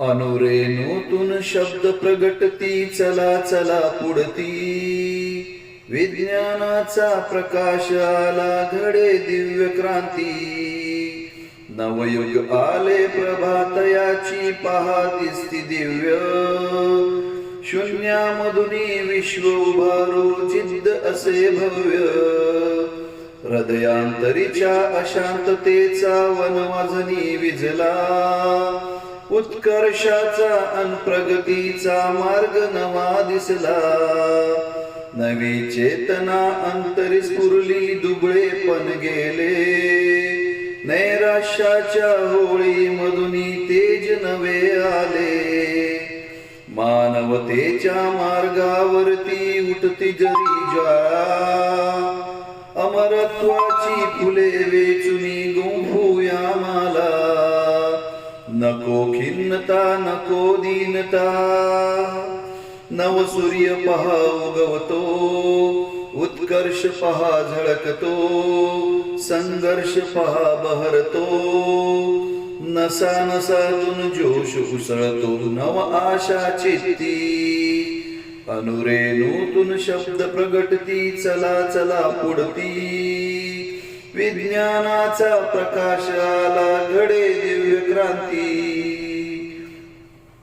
अनुरेणूतून शब्द प्रगटती चला चला पुढती. विज्ञानाचा प्रकाश आला घडे दिव्य क्रांती. नवयुग आले प्रभातयाची पहा दिसती दिव्य. शून्यामधुनी विश्व उभारू जिद्द असे भव्य. हृदयांतरीच्या अशांततेचा वनवाजनी विजला उत्कर्षाचा अन प्रगतीचा मार्ग नवा दिसला. नवी चेतना अंतरी स्फुरली दुबळे पण गेले. नैराश्याच्या होळी मधुनी तेज नवे आले. मानवतेच्या मार्गावरती उठती जरी ज्वाळा अमरत्वाची फुले वेचुनी नको खिन्नता नको दीनता नव सूर्य पहा उगवतो उत्कर्ष पहा झळकतो संघर्ष पहा बहरतो नसा नसातून जोश उसळतो नव आशा चित्ती अनुरेणूतून शब्द प्रगटती चला चला पुढती विज्ञानाचा प्रकाश आला घडे दिव्य क्रांती.